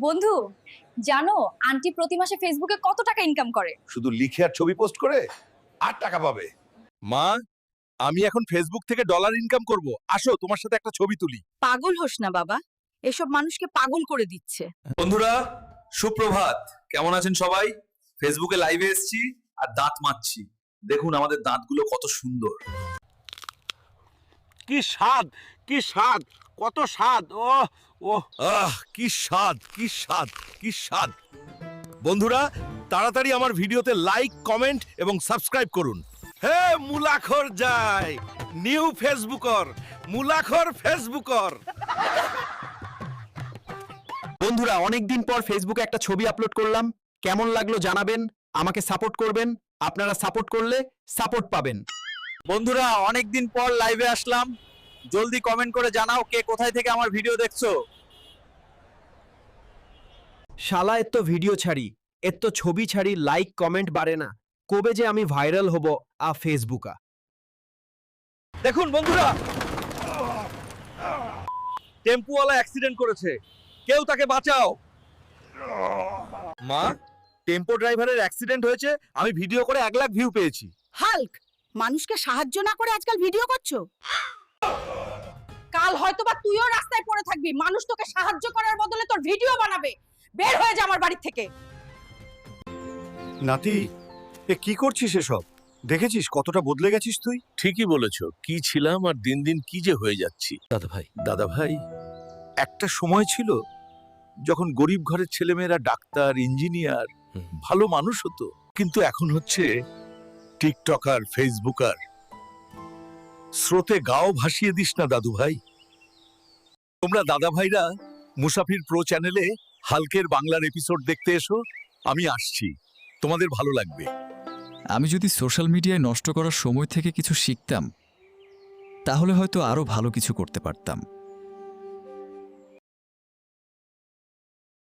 বন্ধু জানো আন্টি প্রতি মাসে ফেসবুকে কত টাকা ইনকাম করে? শুধু লিখে আর ছবি পোস্ট করে আট টাকা পাবে। মা আমি এখন ফেসবুক থেকে ডলার ইনকাম করব। আসো তোমার সাথে একটা ছবি তুলি। পাগল হোস না বাবা। এসব মানুষকে পাগল করে দিচ্ছে। বন্ধুরা সুপ্রভাত। কেমন আছেন সবাই? ফেসবুকে লাইভে এসেছি আর দাঁত মারছি দেখুন আমাদের দাঁতগুলো কত সুন্দর। কি স্বাদ কি স্বাদ কত স্বাদ ও ও আহ কি স্বাদ কি স্বাদ কি স্বাদ। বন্ধুরা তাড়াতাড়ি আমার ভিডিওতে লাইক কমেন্ট এবং সাবস্ক্রাইব করুন। হে মুলাখর যায় নিউ ফেসবুকর মুলাখর ফেসবুকর বন্ধুরা অনেকদিন পর ফেসবুকে একটা ছবি আপলোড করলাম। কেমন লাগল জানাবেন আমাকে সাপোর্ট করবেন। আপনারা সাপোর্ট করলে সাপোর্ট পাবেন। বন্ধুরা অনেকদিন পর লাইভে আসলাম। জলদি কমেন্ট করে জানাও কে কোথায় থেকে আমার ভিডিও দেখছ। শালা এত ভিডিও ছাড়ি। এত ছবি ছাড়ি লাইক কমেন্ট বাড়ে না। কবে যে আমি ভাইরাল হব আ ফেসবুকা দেখুন বন্ধুরা টেম্পুওয়ালা অ্যাক্সিডেন্ট করেছে। কেউ তাকে বাঁচাও। মা টেম্পো ড্রাইভারের অ্যাক্সিডেন্ট হয়েছে আমি ভিডিও করে এক লাখ ভিউ পেয়েছি। হাল্ক মানুষকে সাহায্য না করে আজকাল ভিডিও করছ? কাল হয়তো বা তুইও রাস্তায় পড়ে থাকবি। মানুষ তোকে সাহায্য করার বদলে তোর ভিডিও বানাবে। বের হয়ে যা আমার বাড়ি থেকে। নাতি এ কি করছিস এসব? দেখেছিস কতটা বদলে গেছিস তুই? ঠিকই বলেছ। কি ছিলাম আর দিন দিন কি যে হয়ে যাচ্ছি। দাদা ভাই দাদা ভাই একটা সময় ছিল যখন গরিব ঘরের ছেলেমেয়েরা ডাক্তার ইঞ্জিনিয়ার ভালো মানুষ হতো। কিন্তু এখন হচ্ছে টিকটকার, ফেসবুকার। স্রোতে গাও ভাসিয়ে দিস না, দাদু ভাই। তোমরা দাদা ভাইরা মুসাফির প্রো চ্যানেলে হালকের বাংলার এপিসোড দেখতে এসো, আমি আসছি। তোমাদের ভালো লাগবে। আমি যদি সোশ্যাল মিডিয়ায় নষ্ট করার সময় থেকে কিছু শিখতাম, তাহলে হয়তো আরও ভালো কিছু করতে পারতাম।